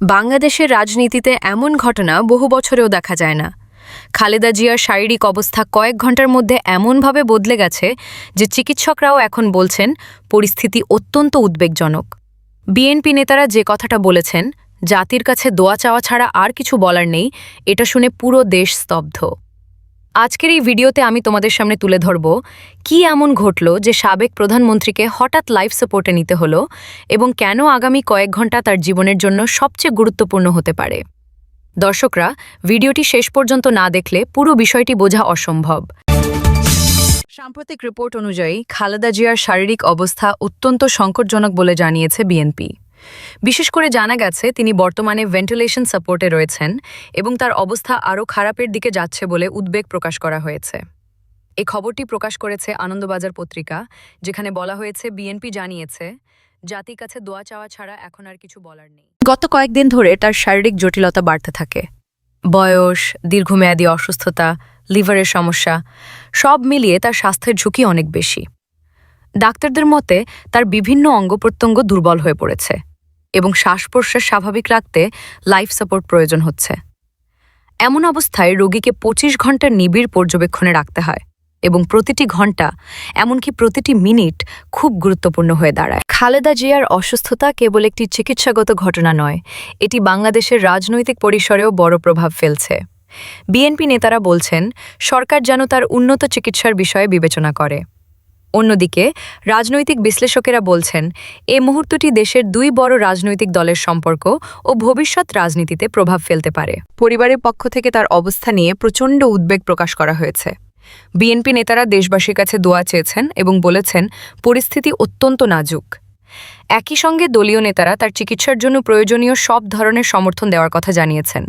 বাংলাদেশের রাজনীতিতে এমন ঘটনা বহু বছরেও দেখা যায় না। খালেদা জিয়ার শারীরিক অবস্থা কয়েক ঘণ্টার মধ্যে এমনভাবে বদলে গেছে যে চিকিৎসকরাও এখন বলছেন পরিস্থিতি অত্যন্ত উদ্বেগজনক। বিএনপি নেতারা যে কথাটা বলেছেন, জাতির কাছে দোয়া চাওয়া ছাড়া আর কিছু বলার নেই, এটা শুনে পুরো দেশ স্তব্ধ। আজকের এই ভিডিওতে আমি তোমাদের সামনে তুলে ধরব কি এমন ঘটল যে সাবেক প্রধানমন্ত্রীকে হঠাৎ লাইফ সাপোর্টে নিতে হলো এবং কেন আগামী কয়েক ঘণ্টা তার জীবনের জন্য সবচেয়ে গুরুত্বপূর্ণ হতে পারে। দর্শকরা, ভিডিওটি শেষ পর্যন্ত না দেখলে পুরো বিষয়টি বোঝা অসম্ভব। সাম্প্রতিক রিপোর্ট অনুযায়ী খালেদা জিয়ার শারীরিক অবস্থা অত্যন্ত সংকটজনক বলে জানিয়েছে বিএনপি। বিশেষ করে জানা গেছে, তিনি বর্তমানে ভেন্টিলেশন সাপোর্টে রয়েছেন এবং তার অবস্থা আরও খারাপের দিকে যাচ্ছে বলে উদ্বেগ প্রকাশ করা হয়েছে। এ খবরটি প্রকাশ করেছে আনন্দবাজার পত্রিকা, যেখানে বলা হয়েছে, বিএনপি জানিয়েছে, জাতির কাছে দোয়া চাওয়া ছাড়া এখন আর কিছু বলার নেই। গত কয়েকদিন ধরে তার শারীরিক জটিলতা বাড়তে থাকে। বয়স, দীর্ঘমেয়াদী অসুস্থতা, লিভারের সমস্যা, সব মিলিয়ে তার স্বাস্থ্যের ঝুঁকি অনেক বেশি। ডাক্তারদের মতে, তার বিভিন্ন অঙ্গ দুর্বল হয়ে পড়েছে। এবং শ্বাস প্রশ্বাস স্বাভাবিক রাখতে লাইফ সাপোর্ট প্রয়োজন হচ্ছে। এমন অবস্থায় রোগীকে পঁচিশ ঘণ্টার নিবিড় পর্যবেক্ষণে রাখতে হয় এবং প্রতিটি ঘণ্টা, এমনকি প্রতিটি মিনিট খুব গুরুত্বপূর্ণ হয়ে দাঁড়ায়। খালেদা জিয়ার অসুস্থতা কেবল একটি চিকিৎসাগত ঘটনা নয়, এটি বাংলাদেশের রাজনৈতিক পরিসরেও বড় প্রভাব ফেলছে। বিএনপি নেতারা বলছেন, সরকার যেন তার উন্নত চিকিৎসার বিষয়ে বিবেচনা করে। অন্যদিকে, রাজনৈতিক বিশ্লেষকেরা বলছেন, এ মুহূর্তটি দেশের দুই বড় রাজনৈতিক দলের সম্পর্ক ও ভবিষ্যৎ রাজনীতিতে প্রভাব ফেলতে পারে। পরিবারের পক্ষ থেকে তার অবস্থা নিয়ে প্রচণ্ড উদ্বেগ প্রকাশ করা হয়েছে। বিএনপি নেতারা দেশবাসীর কাছে দোয়া চেয়েছেন এবং বলেছেন, পরিস্থিতি অত্যন্ত নাজুক। একই সঙ্গে দলীয় নেতারা তার চিকিৎসার জন্য প্রয়োজনীয় সব ধরনের সমর্থন দেওয়ার কথা জানিয়েছেন।